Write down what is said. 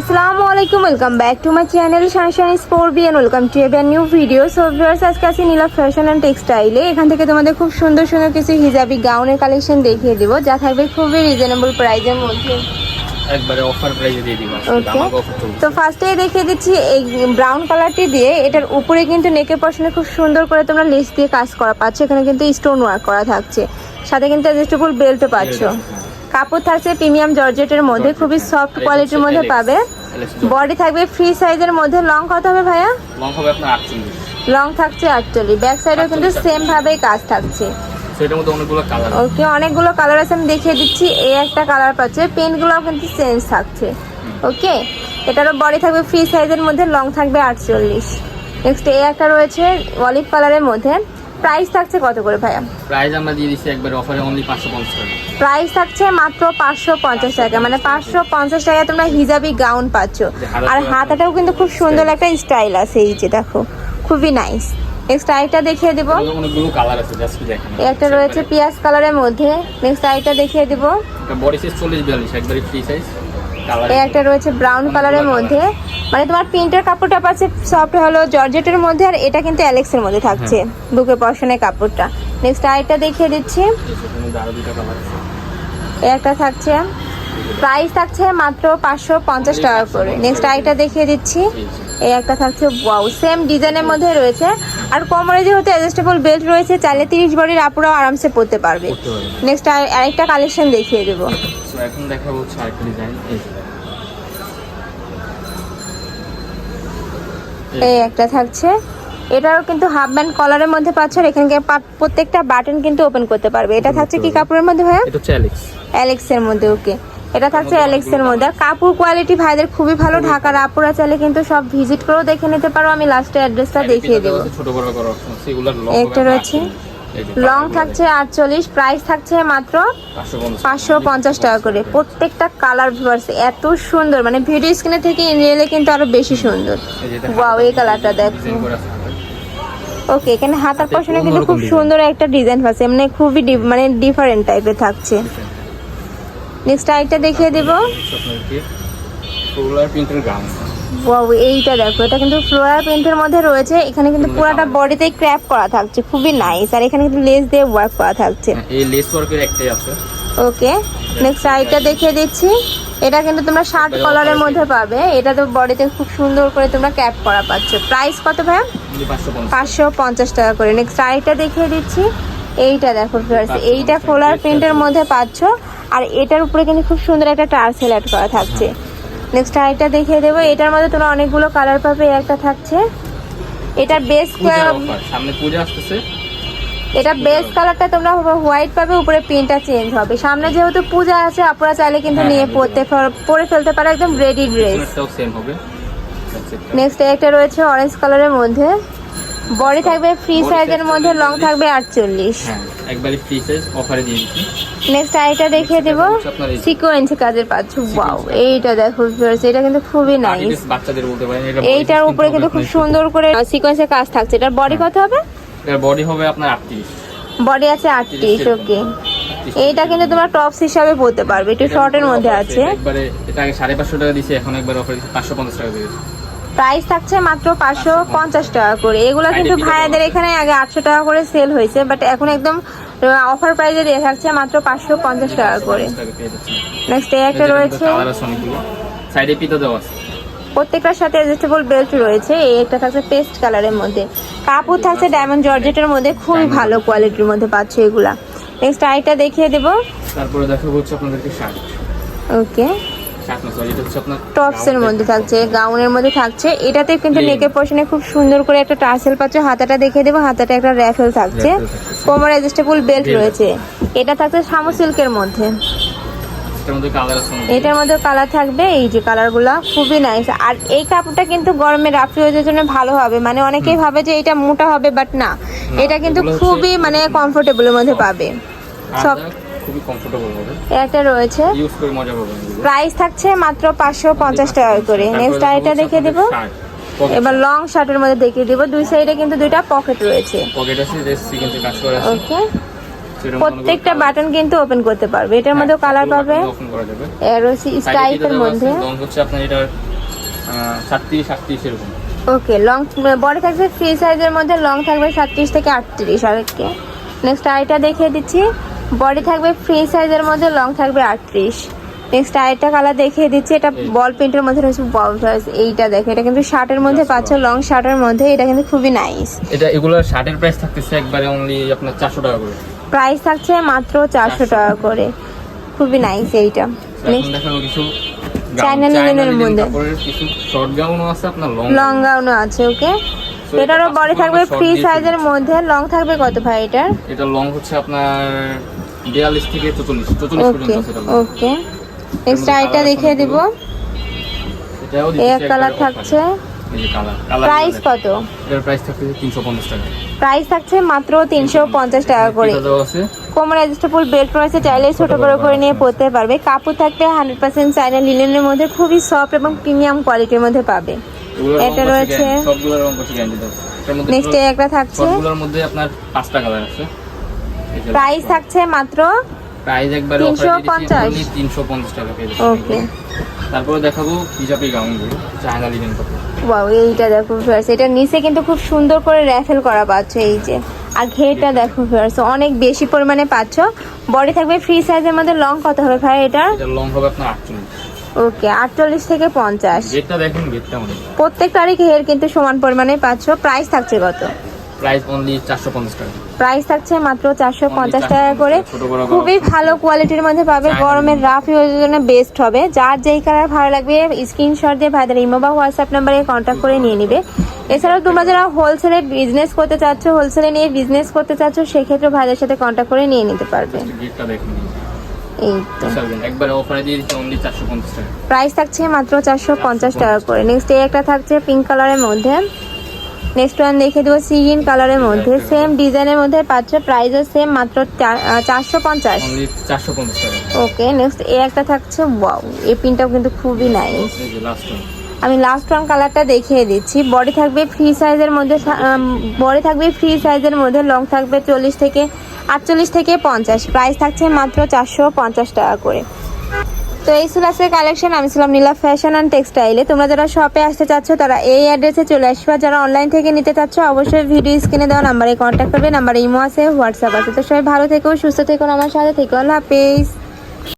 আসসালামু আলাইকুম welcome back to my channel sunshine sport B and welcome to a new video so viewers আজকে আছি নীলা fashion and টেক্সটাইলে এখান থেকে তোমাদের খুব সুন্দর সুন্দর কিছু হিজাবি গাউনের কালেকশন দেখিয়ে দিব যা থাকবে খুবই রিজনেবল প্রাইজের মধ্যে। একবারে অফার প্রাইসে দিয়ে দিব ওকে আমাকে অফার চলছে তো ফার্স্টে দেখিয়ে দিচ্ছি এই ব্রাউন কালারটি দিয়ে এটার উপরে কিন্তু নেকের পশনে খুব সুন্দর করে তোমরা লেস দিয়ে কাজ করা পাচ্ছ এখানে কিন্তু স্টোন ওয়ার্ক করা থাকছে। সাথে কিন্তু অ্যাডজাস্টেবল বেল্টও পাচ্ছ। কাপড় থাকছে প্রিমিয়াম জর্জেটের মধ্যে খুবই সফট কোয়ালিটির মধ্যে পাবে। বডি থাকবে ফ্রি সাইজের মধ্যে লং কত হবে ভাইয়া? লং হবে আপনার আটচল্লিশ। লং থাকছে অ্যাকচুয়ালি ব্যাক সাইডেও কিন্তু সেম ভাবেই কাজ থাকছে। সেটার মধ্যে অনেকগুলো কালার ওকে অনেকগুলো কালার আছে আমি দেখিয়ে দিচ্ছি। এই একটা কালার পাচ্ছে পেনগুলোও কিন্তু চেঞ্জ থাকছে। ওকে এটারও বডি থাকবে ফ্রি সাইজের মধ্যে লং থাকবে আটচল্লিশ। নেক্সট এই একটা রয়েছে অলিভ কালারের মধ্যে। প্রাইস থাকছে কত করে ভাইয়া? প্রাইস আমরা দিয়ে দিচ্ছি একবারে অফারে অনলি পাঁচশো পঞ্চাশ টাকা। প্রাইস থাকছে মাত্র পাঁচশো পঞ্চাশ টাকা মানে পাঁচশো পঞ্চাশ টাকায় তোমরা হিজাবি গাউন পাচ্ছ। আর হাতাটাও কিন্তু খুব সুন্দর একটা স্টাইল আছে এই যে দেখো। খুবই নাইস নেক্সট আইটা দেখিয়ে দেবো। এগুলো অনেকগুলো কালার আছে জাস্ট দেখেন। এই একটা রয়েছে পিঁয়াজ কালারের মধ্যে। নেক্সট আইটা দেখিয়ে দেবো। বডি সাইজ চল্লিশ বিয়াল্লিশ একবারে ফ্রি সাইজ কালার এই একটা রয়েছে ব্রাউন কালারের মধ্যে। মানে তোমার প্রিন্টের কাপড়টা পাচ্ছে সফট হলো জর্জেটের মধ্যে আর এটা কিন্তু অ্যালেক্সের মধ্যে থাকছে। বুকে পশনের কাপড়টা। নেক্সট আরেকটা দেখিয়ে দিচ্ছি। একটা থাকছে। প্রাইস থাকছে মাত্র পাঁচশো পঞ্চাশ টাকা করে। নেক্সট আরেকটা দেখিয়ে দিচ্ছি। এই একটা থাকছে ওয়াও সেম ডিজাইনের মধ্যে রয়েছে। আর কোমরে যেহেতু অ্যাডজাস্টেবল বেল্ট রয়েছে চাইলে তিরিশ বডির আপুরাও আরামসে পরতে পারবে। নেক্সট আরেকটা কালেকশন দেখিয়ে দেবো। এখন হচ্ছে আরেকটা ডিজাইন এই একটা থাকছে। এটাও কিন্তু হাফ ব্যান্ড কলারের মধ্যে পাচ্ছ আর এখানে পা- প্রত্যেকটা বাটন কিন্তু ওপেন করতে পারবে। এটা থাকছে কি কাপড়ের মধ্যে ভাইয়া? এটা হচ্ছে অ্যালেক্স অ্যালেক্সের মধ্যে ওকে এটা থাকছে অ্যালেক্সের মধ্যে। আর কাপড় কোয়ালিটি ভাইদের খুবই ভালো। ঢাকার আপুরা চাইলে কিন্তু সব ভিজিট করেও দেখে নিতে পারো। আমি লাস্টে অ্যাড্রেসটা দেখিয়ে দেবো। একটা রয়েছে। লং থাকছে আটচল্লিশ প্রাইস থাকছে মাত্র পাঁচশো পঞ্চাশ টাকা করে। প্রত্যেকটা কালার ভিউয়ার্স এত সুন্দর। মানে ভিডিও স্ক্রিনে থেকে রিয়েলে কিন্তু আরও বেশি সুন্দর। ওয়াও এই কালারটা দেখো। ওকে এখানে হাতার পশনে কিন্তু খুব সুন্দর একটা ডিজাইন আছে। মানে খুবই মানে ডিফারেন্ট টাইপের থাকছে। নেক্সট আরেকটা দেখিয়ে দেব। সোলার প্রিন্টের গাউন ওয়াও এইটা দেখো এটা কিন্তু ফ্লোরাল প্রিন্টের মধ্যে রয়েছে। এখানে কিন্তু পুরোটা বডিতে ক্র্যাপ করা থাকছে খুবই নাইস আর এখানে কিন্তু লেস দিয়ে ওয়ার্ক করা থাকছে। এই লেস ওয়ার্কের একটাই আছে ওকে নেক্সট আরেকটা দেখিয়ে দিচ্ছি। এটা কিন্তু তোমরা শার্ট কলারের মধ্যে পাবে। এটা তো বডিতে খুব সুন্দর করে তোমরা ক্যাপ করা পাচ্ছ। প্রাইস কত only পাঁচশো পঞ্চাশ। পাঁচশো পঞ্চাশ টাকা করে। নেক্সট আরেকটা দেখিয়ে দিচ্ছি। এইটা দেখো ভিউয়ার্স এইটা ফোলার প্রিন্টের মধ্যে পাচ্ছ। আর এটার উপরে কিন্তু খুব সুন্দর একটা টার্সেল অ্যাড করা থাকছে। নেক্সট আরেকটা দেখিয়ে দেবো। এটার মধ্যে তোমরা অনেকগুলো কালার পাবে একটা থাকছে। এটা বেস সামনে পূজা আসতেছে। এটা বেস কালারটা তোমরা হোয়াইট পাবে উপরে প্রিন্টটা চেঞ্জ হবে। সামনে যেহেতু পূজা আছে আপনারা চাইলে কিন্তু হ্যাঁ, নিয়ে হ্যাঁ, ফেল- পরে ফেলতে পারো একদম রেডি ড্রেস নেক্সট একটা রয়েছে অরেঞ্জ কালারের মধ্যে। বডি থাকবে ফ্রি সাইজের মধ্যে লং থাকবে আটচল্লিশ। হ্যাঁ। একবারে ফ্রি সাইজ অফারে দিয়ে দিচ্ছি। নেক্সট আইটা দেখিয়ে দেব। সিকোয়েন্স কাজের পাচ্ছ ওয়াও এইটা দেখো এটা কিন্তু খুবই নাইস বাচ্চাদের বলতে পারেন এটা এইটার উপরে কিন্তু খুব সুন্দর করে সিকোয়েন্সের কাজ থাকছে। এটার বডি কত হবে? এর বডি হবে আপনার 38 বডি আছে আটত্রিশ ওকে এইটা কিন্তু তোমার টপস হিসাবে পরতে পারবে। একটু শর্টের মধ্যে আছে। একবারে এটা আগে 550 টাকা দিয়েছি এখন একবার অফার দিচ্ছি 550 টাকা দিয়েছি। প্রাইস থাকছে মাত্র পাঁচশো পঞ্চাশ টাকা করে। এগুলো কিন্তু ভাইয়াদের এখানে আগে আটশো টাকা করে সেল হয়েছে বাট এখন একদম অফার প্রাইজে দিয়ে থাকছে মাত্র পাঁচশো পঞ্চাশ টাকা করে। নেক্সট এই একটা রয়েছে। কালার আছে অনেকগুলো। সাইডে পিতা দেওয়া আছে। প্রত্যেকটার সাথে অ্যাডজাস্টেবল বেল্ট রয়েছে। এই একটা থাকছে পেস্ট কালারের মধ্যে। কাপড় থাকছে ডায়মন্ড জর্জেটের মধ্যে। খুবই ভালো কোয়ালিটির মধ্যে পাচ্ছে এগুলা। নেক্সট আইটা দেখিয়ে দেবো। তারপরে দেখাবো হচ্ছে আপনাদেরকে শার্ট ওকে শার্ট না সরি এটা হচ্ছে আপনার টপস এর মধ্যে থাকছে গাউনের মধ্যে থাকছে। এটাতে কিন্তু নেকের পোর্শনে খুব সুন্দর করে একটা টার্সেল পাচ্ছ হাতাটা দেখিয়ে দেবো হাতাটা একটা র্যাফেল থাকছে। কোমর অ্যাডজাস্টেবল বেল্ট রয়েছে। এটা থাকছে শামু সিল্কের মধ্যে। এটার মধ্যে কালার থাকবে এই যে কালারগুলো খুবই নাইস আর এই কাপড়টা কিন্তু গরমে রাফি ওয়েজের জন্য ভালো হবে। মানে অনেকেই ভাবে যে এটা মোটা হবে বাট না। এটা কিন্তু খুবই মানে কমফোর্টেবলের মধ্যে পাবে। সব খুবই কমফোর্টেবল হবে। একটা রয়েছে। ইউজ করে মজা পাবেন প্রাইস থাকছে মাত্র পাঁচশো পঞ্চাশ টাকা করে। নেক্সট আইটা দেখে দেবো। এবার লং শার্টের মধ্যে দেখিয়ে দিব। দুই সাইডে কিন্তু দুইটা পকেট রয়েছে। পকেট আছে যে সিকোয়েন্সে কাজ করা আছে। ওকে প্রত্যেকটা বাটন কিন্তু ওপেন করতে পারবে। এটার মধ্যে কালার পাবে। এরোসি স্ট্রাইপের মধ্যে। লং হচ্ছে আপনার এটা সাতত্রিশ আটত্রিশ এরকম। ওকে লং বড় থাকবে ফ্রি সাইজের মধ্যে লং থাকবে সাতত্রিশ থেকে আটত্রিশ আরেককে নেক্সট আইটা দেখিয়ে দিচ্ছি। বডি থাকবে ফ্রি সাইজের মধ্যে লং থাকবে আটত্রিশ। নেক্সট আরেকটা কালার দেখিয়ে দিচ্ছি এটা বল প্রিন্টের মধ্যে রয়েছে বল এইটা দেখো এটা কিন্তু শার্টের মধ্যে পাচ্ছ লং শার্টের মধ্যে এটা কিন্তু খুবই নাইস এটা এগুলোর শার্টের প্রাইস থাকতেছে একবারে অনলি আপনার চারশো টাকা করে। প্রাইস থাকছে মাত্র চারশো টাকা করে। খুবই নাইস এইটা। নেক্সট দেখাবো কিছু চায়না লিনেনের মধ্যে। কিছু শর্ট গাউনও আছে আপনার লং লং গাউনও আছে ওকে এটারও বডি থাকবে ফ্রি সাইজের মধ্যে। লং থাকবে কত ভাই এটার? এটা লং হচ্ছে আপনার বিয়াল্লিশ থেকে চল্লিশ চল্লিশ ওকে পর্যন্ত আছে ওকে। নেক্সট আইটা দেখিয়ে দিব। এটাও এক কালার থাকছে offer। এই কালার কালার প্রাইস কত? এটার প্রাইস থাকছে টাকা। প্রাইস থাকছে মাত্র তিনশো পঞ্চাশ টাকা করে। এটা কোমর অ্যাডজাস্টেবল বেল্ট রয়েছে চাইলে ছোট বড় করে নিয়ে পরতে পারবে। কাপড় থাকবে হান্ড্রেড পার্সেন্ট চাইনা লিনেনের মধ্যে খুবই সফট এবং প্রিমিয়াম কোয়ালিটির মধ্যে পাবে। এটা রয়েছে। সবগুলোর রং গ্যারান্টি নেক্সট একটা থাকছে। সবগুলোর মধ্যে আপনার পাঁচটা কালার আছে। প্রাইস থাকছে মাত্র প্রাইস একবারে 350 তিনশো পঞ্চাশ টাকা পেয়ে। ওকে। তারপরে দেখাবো হিজাবি গাউনগুলো চায়না লিনেন কাপড় ওয়াও এইটা দেখো ফিয়ার্স এটা নিচে কিন্তু খুব সুন্দর করে র্যাফেল করা পাচ্ছ এই যে। আর ঘেরটা দেখো ফিয়ার্স অনেক বেশি পরিমাণে পাচ্ছ। বডি থাকবে ফ্রি সাইজের মধ্যে লং কত হবে ভাই এটা এটা লং হবে আপনার আটচল্লিশ। ওকে আটচল্লিশ থেকে পঞ্চাশ। গেটটা দেখেন গেটটা অনেক। প্রত্যেকটারই ঘের কিন্তু সমান পরিমাণে পাচ্ছ প্রাইস থাকছে কত? প্রাইস অনলি চারশো পঞ্চাশ টাকা। প্রাইস থাকছে মাত্র চারশো পঞ্চাশ টাকা করে। খুবই ভালো কোয়ালিটির মধ্যে পাবে। গরমের রাফ ইউজের জন্য বেস্ট হবে। যার যেই কালার ভালো লাগবে স্ক্রিনশট দিয়ে ভাইদের ইমো বা হোয়াটসঅ্যাপ নাম্বারে কন্ট্যাক্ট করে নিয়ে নিবে। এছাড়াও তোমরা যারা হোলসেলে বিজনেস করতে চাচ্ছ হোলসেলে নিয়ে বিজনেস করতে চাচ্ছ সেক্ষেত্রে ভাইদের সাথে কন্ট্যাক্ট করে নিয়ে নিতে পারবে। প্রাইস থাকছে মাত্র চারশো পঞ্চাশ টাকা করে। নেক্সট এই একটা থাকছে পিঙ্ক কালারের মধ্যে। নেক্সট ওয়ান দেখে দেবো সিগিন কালারের মধ্যে। সেম ডিজাইনের মধ্যে পাচ্ছ প্রাইসও সেম মাত্র চারশো পঞ্চাশ। ওকে নেক্সট এ একটা থাকছে ওয়াও এই পিনটাও কিন্তু খুবই নাইস লাস্ট আমি লাস্ট ওয়ান কালারটা দেখিয়ে দিচ্ছি। বডি থাকবে ফ্রি সাইজের মধ্যে বডি থাকবে ফ্রি সাইজের মধ্যে লং থাকবে চল্লিশ থেকে আটচল্লিশ থেকে পঞ্চাশ। প্রাইস থাকছে মাত্র চারশো পঞ্চাশ টাকা করে। তো এই আজকের কালেকশন আমি ছিলাম নীলা ফ্যাশন অ্যান্ড টেক্সটাইলে তোমরা যারা শপে আসতে চাচ্ছ, তারা এই অ্যাড্রেসে চলে আসবে। যারা অনলাইন থেকে নিতে চাচ্ছ, অবশ্যই ভিডিও স্ক্রিনে দেওয়া নাম্বারে কন্ট্যাক্ট করবে। নাম্বারে ইমো আছে হোয়াটসঅ্যাপ আছে। তো সবাই ভালো থেকো, সুস্থ থেকো, আমার সাথে থেকো। আল্লাহ হাফেজ।